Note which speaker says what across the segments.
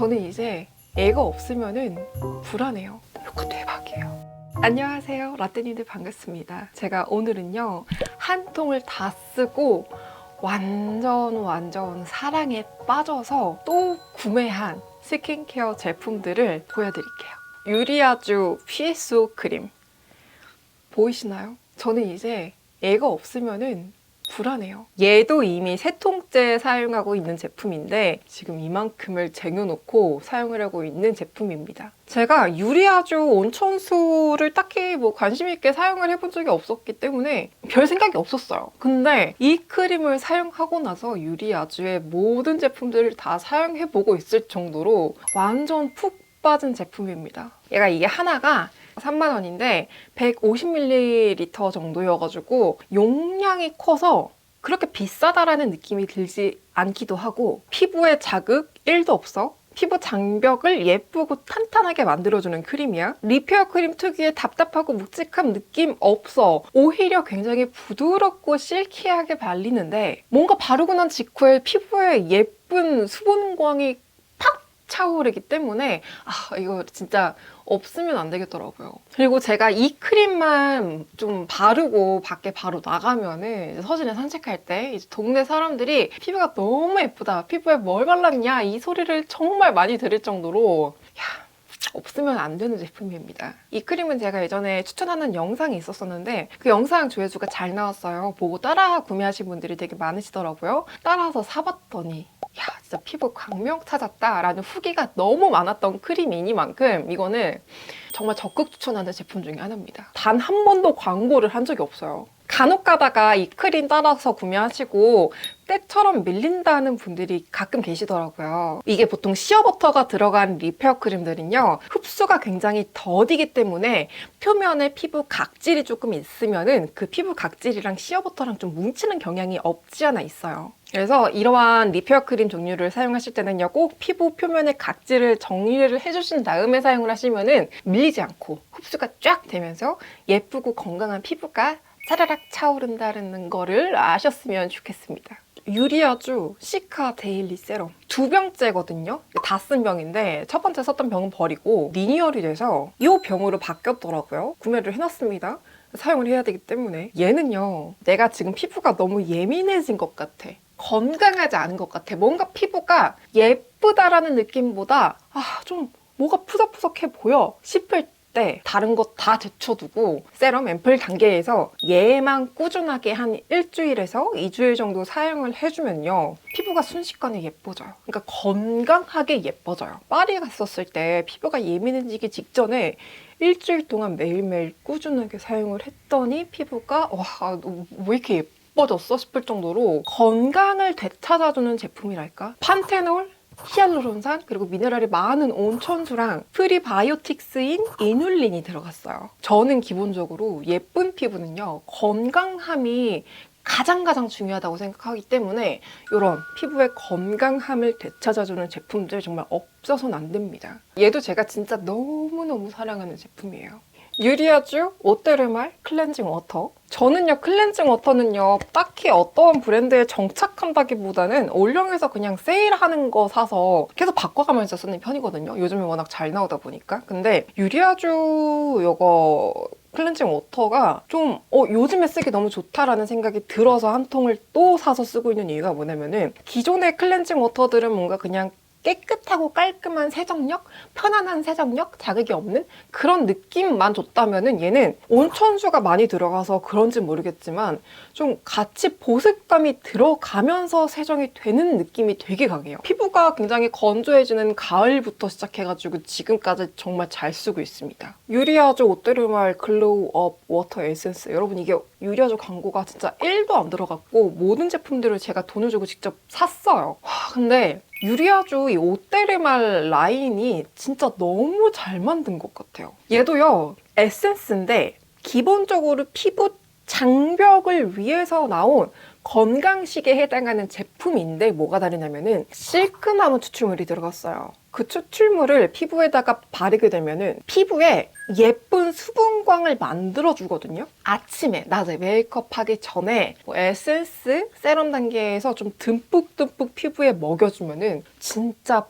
Speaker 1: 저는 이제 애가 없으면은 불안해요. 이거 대박이에요. 안녕하세요. 라떼님들 반갑습니다. 제가 오늘은요, 한 통을 다 쓰고 완전 완전 사랑에 빠져서 또 구매한 스킨케어 제품들을 보여드릴게요. 유리아주 PSO 크림. 보이시나요? 저는 이제 애가 없으면은 불안해요. 얘도 이미 세 통째 사용하고 있는 제품인데 지금 이만큼을 쟁여놓고 사용을 하고 있는 제품입니다. 제가 유리아주 온천수를 딱히 뭐 관심 있게 사용을 해본 적이 없었기 때문에 별 생각이 없었어요. 근데 이 크림을 사용하고 나서 유리아주의 모든 제품들을 다 사용해보고 있을 정도로 완전 푹 빠진 제품입니다. 얘가 이게 하나가 3만 원인데 150ml 정도여가지고 용량이 커서 그렇게 비싸다라는 느낌이 들지 않기도 하고 피부에 자극 1도 없어. 피부 장벽을 예쁘고 탄탄하게 만들어주는 크림이야. 리페어 크림 특유의 답답하고 묵직한 느낌 없어. 오히려 굉장히 부드럽고 실키하게 발리는데 뭔가 바르고 난 직후에 피부에 예쁜 수분광이 팍 차오르기 때문에 아 이거 진짜 없으면 안 되겠더라고요. 그리고 제가 이 크림만 좀 바르고 밖에 바로 나가면은 서진에 산책할 때 동네 사람들이 피부가 너무 예쁘다. 피부에 뭘 발랐냐 이 소리를 정말 많이 들을 정도로 야 없으면 안 되는 제품입니다. 이 크림은 제가 예전에 추천하는 영상이 있었었는데 그 영상 조회수가 잘 나왔어요. 보고 따라 구매하신 분들이 되게 많으시더라고요. 따라서 사봤더니 야 진짜 피부 광명 찾았다라는 후기가 너무 많았던 크림이니만큼 이거는 정말 적극 추천하는 제품 중에 하나입니다. 단 한 번도 광고를 한 적이 없어요. 간혹 가다가 이 크림 따라서 구매하시고 때처럼 밀린다는 분들이 가끔 계시더라고요. 이게 보통 시어버터가 들어간 리페어 크림들은요, 흡수가 굉장히 더디기 때문에 표면에 피부 각질이 조금 있으면은 그 피부 각질이랑 시어버터랑 좀 뭉치는 경향이 없지 않아 있어요. 그래서 이러한 리페어 크림 종류를 사용하실 때는요, 꼭 피부 표면의 각질을 정리를 해주신 다음에 사용을 하시면은 밀리지 않고 흡수가 쫙 되면서 예쁘고 건강한 피부가 차라락 차오른다는 거를 아셨으면 좋겠습니다. 유리아주 시카 데일리 세럼 두 병째거든요. 다 쓴 병인데 첫 번째 썼던 병은 버리고 리니얼이 돼서 이 병으로 바뀌었더라고요. 구매를 해놨습니다. 사용을 해야 되기 때문에 얘는요 내가 지금 피부가 너무 예민해진 것 같아 건강하지 않은 것 같아 뭔가 피부가 예쁘다라는 느낌보다 아 좀 뭐가 푸석푸석해 보여 싶을 때 다른 것 다 제쳐두고 세럼 앰플 단계에서 얘만 꾸준하게 한 일주일에서 2주일 정도 사용을 해주면요 피부가 순식간에 예뻐져요. 그러니까 건강하게 예뻐져요. 파리 갔었을 때 피부가 예민해지기 직전에 일주일 동안 매일매일 꾸준하게 사용을 했더니 피부가 와 왜 이렇게 예뻐졌어 싶을 정도로 건강을 되찾아주는 제품이랄까? 판테놀 히알루론산 그리고 미네랄이 많은 온천수랑 프리바이오틱스인 이눌린이 들어갔어요. 저는 기본적으로 예쁜 피부는요 건강함이 가장 가장 중요하다고 생각하기 때문에 이런 피부의 건강함을 되찾아주는 제품들 정말 없어서는 안 됩니다. 얘도 제가 진짜 너무너무 사랑하는 제품이에요. 유리아주 오테르말 클렌징 워터. 저는요 클렌징 워터는요 딱히 어떤 브랜드에 정착한다기보다는 올영에서 그냥 세일하는 거 사서 계속 바꿔가면서 쓰는 편이거든요. 요즘에 워낙 잘 나오다 보니까. 근데 유리아주 요거 클렌징 워터가 좀 어, 요즘에 쓰기 너무 좋다라는 생각이 들어서 한 통을 또 사서 쓰고 있는 이유가 뭐냐면은 기존의 클렌징 워터들은 뭔가 그냥 깨끗하고 깔끔한 세정력, 편안한 세정력, 자극이 없는 그런 느낌만 줬다면은 얘는 온천수가 많이 들어가서 그런지 모르겠지만 좀 같이 보습감이 들어가면서 세정이 되는 느낌이 되게 강해요. 피부가 굉장히 건조해지는 가을부터 시작해가지고 지금까지 정말 잘 쓰고 있습니다. 유리아주 오테르말 글로우업 워터 에센스 여러분 이게 유리아주 광고가 진짜 1도 안 들어갔고 모든 제품들을 제가 돈을 주고 직접 샀어요. 와, 근데 유리아주 이 오테르말 라인이 진짜 너무 잘 만든 것 같아요. 얘도요 에센스인데 기본적으로 피부 장벽을 위해서 나온 건강식에 해당하는 제품인데 뭐가 다르냐면은 실크나무 추출물이 들어갔어요. 그 추출물을 피부에다가 바르게 되면은 피부에 예쁜 수분 광을 만들어 주거든요. 아침에 낮에 메이크업 하기 전에 뭐 에센스 세럼 단계에서 좀 듬뿍듬뿍 피부에 먹여주면은 진짜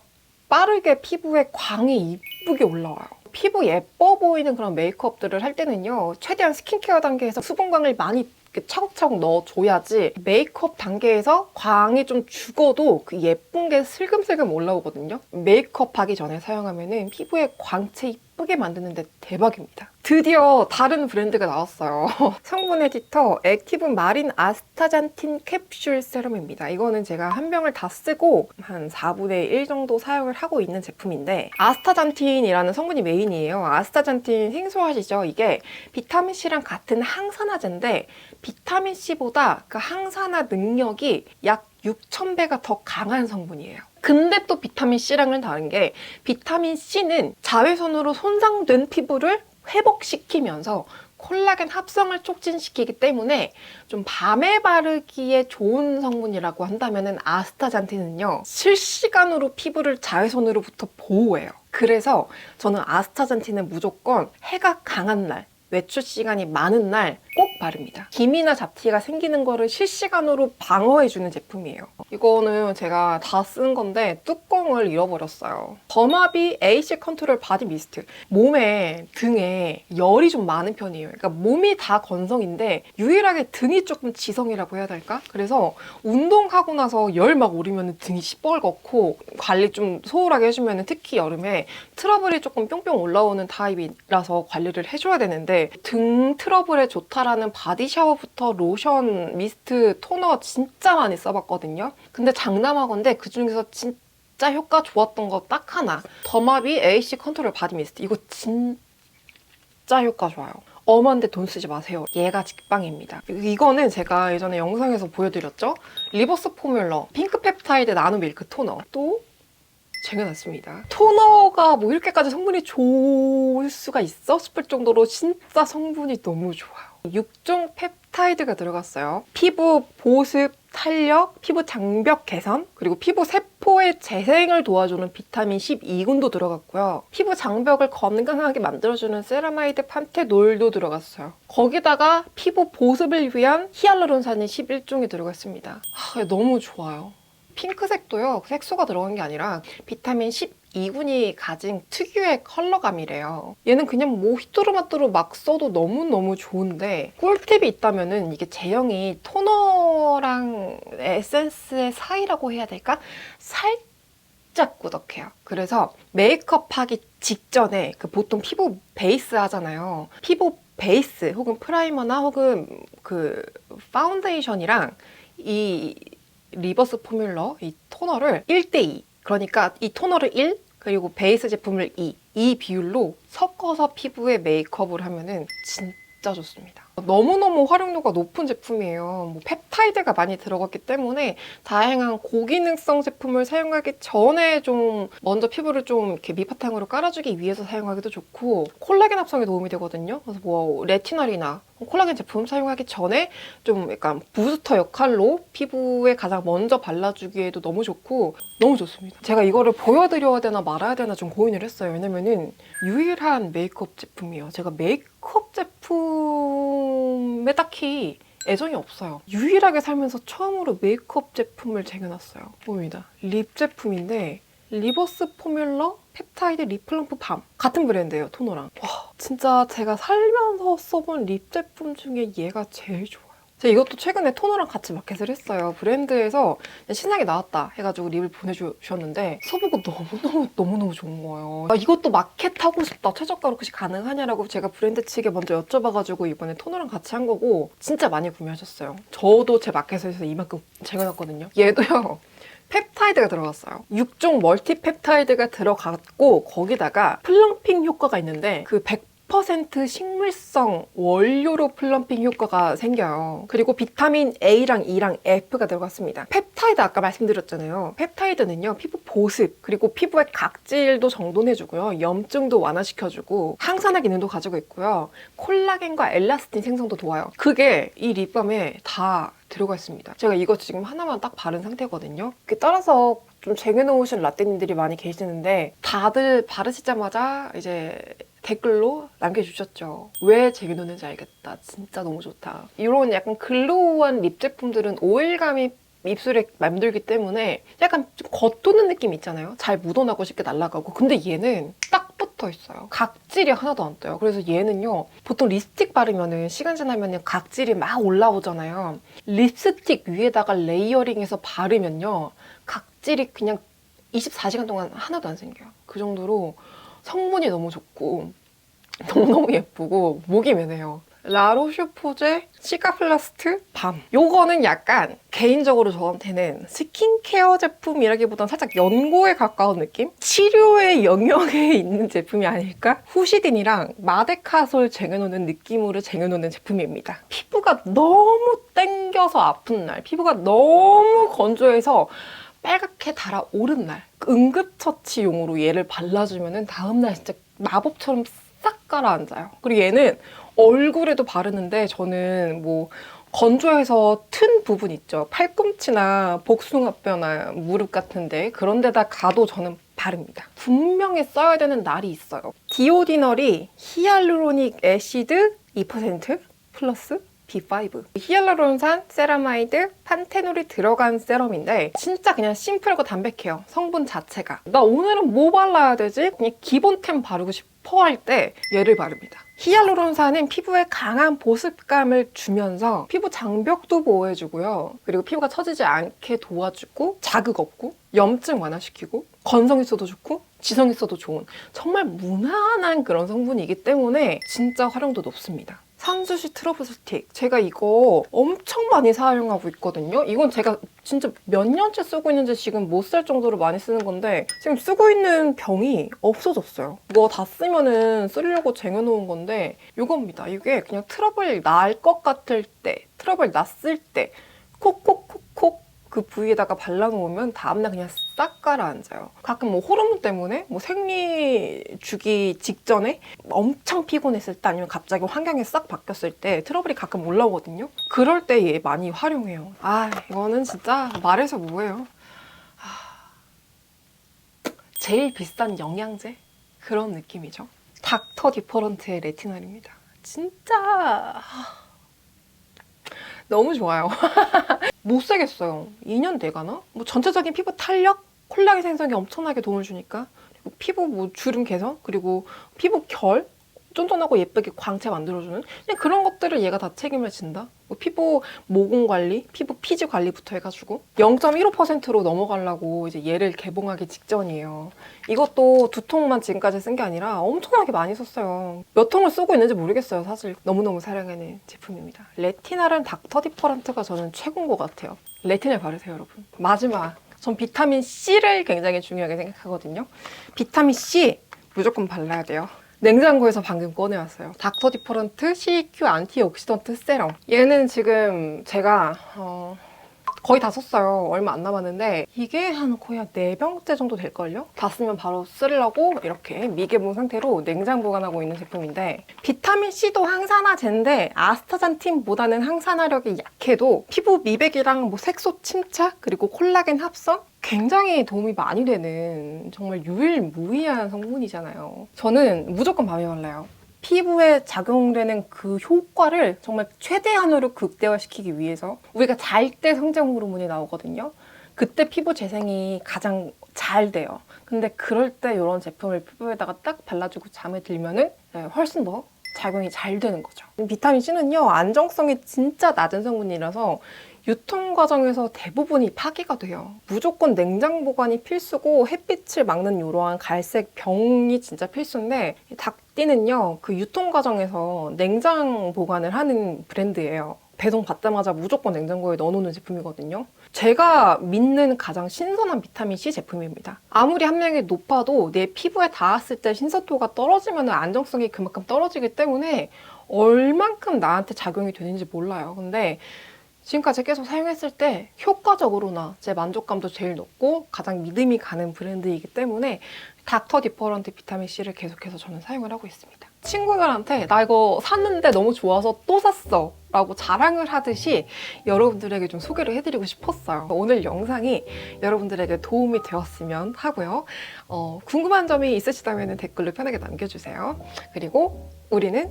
Speaker 1: 빠르게 피부에 광이 이쁘게 올라와요. 피부 예뻐 보이는 그런 메이크업들을 할 때는요, 최대한 스킨케어 단계에서 수분광을 많이 차곡차곡 넣어줘야지 메이크업 단계에서 광이 좀 죽어도 그 예쁜 게 슬금슬금 올라오거든요. 메이크업 하기 전에 사용하면은 피부에 광채 이쁘게 만드는데 대박입니다. 드디어 다른 브랜드가 나왔어요. 성분 에디터 액티브 마린 아스타잔틴 캡슐 세럼입니다. 이거는 제가 한 병을 다 쓰고 한 4분의 1 정도 사용을 하고 있는 제품인데 아스타잔틴이라는 성분이 메인이에요. 아스타잔틴 생소하시죠? 이게 비타민C랑 같은 항산화제인데 비타민C보다 그 항산화 능력이 약 6,000배가 더 강한 성분이에요. 근데 또 비타민C랑은 다른 게 비타민C는 자외선으로 손상된 피부를 회복시키면서 콜라겐 합성을 촉진시키기 때문에 좀 밤에 바르기에 좋은 성분이라고 한다면 아스타잔틴은요 실시간으로 피부를 자외선으로부터 보호해요. 그래서 저는 아스타잔틴은 무조건 해가 강한 날 외출 시간이 많은 날 꼭 바릅니다. 기미나 잡티가 생기는 거를 실시간으로 방어해주는 제품이에요. 이거는 제가 다 쓴 건데 뚜껑을 잃어버렸어요. 더마비 AC 컨트롤 바디 미스트. 몸에, 등에 열이 좀 많은 편이에요. 그러니까 몸이 다 건성인데 유일하게 등이 조금 지성이라고 해야 될까? 그래서 운동하고 나서 열 막 오르면 등이 시뻘겋고 관리 좀 소홀하게 해주면 특히 여름에 트러블이 조금 뿅뿅 올라오는 타입이라서 관리를 해줘야 되등 트러블에 좋다라는 바디 샤워부터 로션, 미스트, 토너 진짜 많이 써봤거든요. 근데 장담하건데 그 중에서 진짜 효과 좋았던 거 딱 하나. 더마비 AC 컨트롤 바디 미스트. 이거 진짜 효과 좋아요. 엄한데 돈 쓰지 마세요. 얘가 직방입니다. 이거는 제가 예전에 영상에서 보여드렸죠? 리버스 포뮬러 핑크 펩타이드 나노 밀크 토너. 또 쟁여놨습니다. 토너가 뭐 이렇게까지 성분이 좋을 수가 있어? 싶을 정도로 진짜 성분이 너무 좋아요. 6종 펩타이드가 들어갔어요. 피부 보습, 탄력, 피부 장벽 개선, 그리고 피부 세포의 재생을 도와주는 비타민 12군도 들어갔고요. 피부 장벽을 건강하게 만들어주는 세라마이드 판테놀도 들어갔어요. 거기다가 피부 보습을 위한 히알루론산이 11종이 들어갔습니다. 아, 너무 좋아요. 핑크색도요, 색소가 들어간 게 아니라 비타민 12군이 가진 특유의 컬러감이래요. 얘는 그냥 뭐 휘뚜루마뚜루 막 써도 너무너무 좋은데 꿀팁이 있다면은 이게 제형이 토너랑 에센스의 사이라고 해야 될까? 살짝 꾸덕해요. 그래서 메이크업 하기 직전에 그 보통 피부 베이스 하잖아요. 피부 베이스 혹은 프라이머나 혹은 그 파운데이션이랑 이 리버스 포뮬러 이 토너를 1대2 그러니까 이 토너를 1 그리고 베이스 제품을 2, 이 비율로 섞어서 피부에 메이크업을 하면은 진짜 좋습니다. 너무너무 활용도가 높은 제품이에요. 뭐 펩타이드가 많이 들어갔기 때문에 다양한 고기능성 제품을 사용하기 전에 좀 먼저 피부를 좀 이렇게 밑바탕으로 깔아주기 위해서 사용하기도 좋고 콜라겐 합성에 도움이 되거든요. 그래서 뭐 레티널이나 콜라겐 제품 사용하기 전에 좀 약간 부스터 역할로 피부에 가장 먼저 발라주기에도 너무 좋고 너무 좋습니다. 제가 이거를 보여드려야 되나 말아야 되나 좀 고민을 했어요. 왜냐면은 유일한 메이크업 제품이에요. 제가 메이크업 제품에 딱히 애정이 없어요. 유일하게 살면서 처음으로 메이크업 제품을 쟁여놨어요. 봅니다. 립 제품인데 리버스 포뮬러 펩타이드 리플럼프 밤 같은 브랜드예요 토너랑. 와 진짜 제가 살면서 써본 립 제품 중에 얘가 제일 좋아요. 제가 이것도 최근에 토너랑 같이 마켓을 했어요. 브랜드에서 신상이 나왔다 해가지고 립을 보내주셨는데 써보고 너무너무 너무너무 좋은 거예요. 아, 이것도 마켓 하고 싶다. 최저가로 혹시 가능하냐라고 제가 브랜드 측에 먼저 여쭤봐가지고 이번에 토너랑 같이 한 거고 진짜 많이 구매하셨어요. 저도 제 마켓에서 이만큼 쟁여놨거든요. 얘도요 펩타이드가 들어갔어요. 6종 멀티펩타이드가 들어갔고 거기다가 플럼핑 효과가 있는데 그 100% 식물성 원료로 플럼핑 효과가 생겨요. 그리고 비타민 A랑 E랑 F가 들어갔습니다. 펩타이드 아까 말씀드렸잖아요. 펩타이드는요 피부 보습 그리고 피부의 각질도 정돈해주고요. 염증도 완화시켜주고 항산화 기능도 가지고 있고요. 콜라겐과 엘라스틴 생성도 도와요. 그게 이 립밤에 다 들어가 있습니다. 제가 이거 지금 하나만 딱 바른 상태거든요. 그 따라서 좀 쟁여놓으신 라떼님들이 많이 계시는데 다들 바르시자마자 이제 댓글로 남겨주셨죠. 왜 쟁여놓는지 알겠다. 진짜 너무 좋다. 이런 약간 글로우한 립 제품들은 오일감이 입술에 맴돌기 때문에 약간 좀 겉도는 느낌 있잖아요. 잘 묻어나고 쉽게 날아가고. 근데 얘는 딱 붙어 있어요. 각질이 하나도 안 떠요. 그래서 얘는요, 보통 립스틱 바르면은 시간 지나면은 각질이 막 올라오잖아요. 립스틱 위에다가 레이어링해서 바르면요, 각질이 그냥 24시간 동안 하나도 안 생겨요. 그 정도로 성분이 너무 좋고, 너무너무 예쁘고, 목이 매네요. 라로슈포제 시카플라스트 밤. 요거는 약간 개인적으로 저한테는 스킨케어 제품이라기보단 살짝 연고에 가까운 느낌? 치료의 영역에 있는 제품이 아닐까? 후시딘이랑 마데카솔 쟁여놓는 느낌으로 쟁여놓는 제품입니다. 피부가 너무 땡겨서 아픈 날, 피부가 너무 건조해서 빨갛게 달아오른 날 응급처치용으로 얘를 발라주면 다음날 진짜 마법처럼 싹 가라앉아요. 그리고 얘는 얼굴에도 바르는데 저는 뭐 건조해서 튼 부분 있죠. 팔꿈치나 복숭아뼈나 무릎 같은데 그런 데다 가도 저는 바릅니다. 분명히 써야 되는 날이 있어요. 디오디널이 히알루로닉 애시드 2% 플러스 B5 히알루론산, 세라마이드, 판테놀이 들어간 세럼인데 진짜 그냥 심플하고 담백해요. 성분 자체가. 나 오늘은 뭐 발라야 되지? 그냥 기본템 바르고 싶어 할 때 얘를 바릅니다. 히알루론산은 피부에 강한 보습감을 주면서 피부 장벽도 보호해주고요. 그리고 피부가 처지지 않게 도와주고 자극 없고 염증 완화시키고 건성 있어도 좋고 지성 있어도 좋은 정말 무난한 그런 성분이기 때문에 진짜 활용도 높습니다. 산수시 트러블 스틱. 제가 이거 엄청 많이 사용하고 있거든요. 이건 제가 진짜 몇 년째 쓰고 있는지 지금 못쓸 정도로 많이 쓰는 건데 지금 쓰고 있는 병이 없어졌어요. 이거 다 쓰면은 쓰려고 쟁여놓은 건데 이겁니다. 이게 그냥 트러블 날 것 같을 때, 트러블 났을 때 콕콕콕콕 그 부위에다가 발라놓으면 다음날 그냥 싹 가라앉아요. 가끔 뭐 호르몬 때문에 뭐 생리 주기 직전에 엄청 피곤했을 때 아니면 갑자기 환경이 싹 바뀌었을 때 트러블이 가끔 올라오거든요. 그럴 때 얘 많이 활용해요. 아 이거는 진짜 말해서 뭐예요. 아, 제일 비싼 영양제 그런 느낌이죠. 닥터 디퍼런트의 레티널입니다. 진짜 아, 너무 좋아요. 못 쓰겠어요. 2년 돼가나? 뭐 전체적인 피부 탄력, 콜라겐 생성에 엄청나게 도움을 주니까 그리고 피부 뭐 주름 개선, 그리고 피부 결 쫀쫀하고 예쁘게 광채 만들어주는 그냥 그런 것들을 얘가 다 책임을 진다. 뭐 피부 모공 관리, 피부 피지 관리부터 해가지고 0.15%로 넘어가려고 이제 얘를 개봉하기 직전이에요. 이것도 두 통만 지금까지 쓴 게 아니라 엄청나게 많이 썼어요. 몇 통을 쓰고 있는지 모르겠어요. 사실 너무너무 사랑하는 제품입니다. 레티날은 닥터 디퍼런트가 저는 최고인 것 같아요. 레티날 바르세요, 여러분. 마지막. 전 비타민 C를 굉장히 중요하게 생각하거든요. 비타민 C 무조건 발라야 돼요. 냉장고에서 방금 꺼내왔어요. 닥터 디퍼런트 CQ 안티옥시던트 세럼. 얘는 지금 제가 어, 거의 다 썼어요. 얼마 안 남았는데 이게 한 거의 한 4병째 정도 될걸요? 다 쓰면 바로 쓰려고 이렇게 미개봉 상태로 냉장 보관하고 있는 제품인데 비타민C도 항산화제인데 아스타잔틴보다는 항산화력이 약해도 피부 미백이랑 뭐 색소 침착 그리고 콜라겐 합성 굉장히 도움이 많이 되는 정말 유일무이한 성분이잖아요. 저는 무조건 밤에 발라요. 피부에 작용되는 그 효과를 정말 최대한으로 극대화시키기 위해서 우리가 잘 때 성장 호르몬이 나오거든요. 그때 피부 재생이 가장 잘 돼요. 근데 그럴 때 이런 제품을 피부에다가 딱 발라주고 잠에 들면은 네, 훨씬 더 작용이 잘 되는 거죠. 비타민 C는요, 안정성이 진짜 낮은 성분이라서 유통 과정에서 대부분이 파기가 돼요. 무조건 냉장 보관이 필수고 햇빛을 막는 이러한 갈색 병이 진짜 필수인데 이 닭띠는요 그 유통 과정에서 냉장 보관을 하는 브랜드예요. 배송 받자마자 무조건 냉장고에 넣어놓는 제품이거든요. 제가 믿는 가장 신선한 비타민 C 제품입니다. 아무리 함량이 높아도 내 피부에 닿았을 때 신선도가 떨어지면 안정성이 그만큼 떨어지기 때문에 얼만큼 나한테 작용이 되는지 몰라요. 근데 지금까지 계속 사용했을 때 효과적으로나 제 만족감도 제일 높고 가장 믿음이 가는 브랜드이기 때문에 닥터 디퍼런트 비타민 C를 계속해서 저는 사용을 하고 있습니다. 친구들한테 나 이거 샀는데 너무 좋아서 또 샀어 라고 자랑을 하듯이 여러분들에게 좀 소개를 해드리고 싶었어요. 오늘 영상이 여러분들에게 도움이 되었으면 하고요. 어, 궁금한 점이 있으시다면 댓글로 편하게 남겨주세요. 그리고 우리는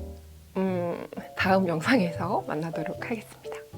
Speaker 1: 음, 다음 영상에서 만나도록 하겠습니다.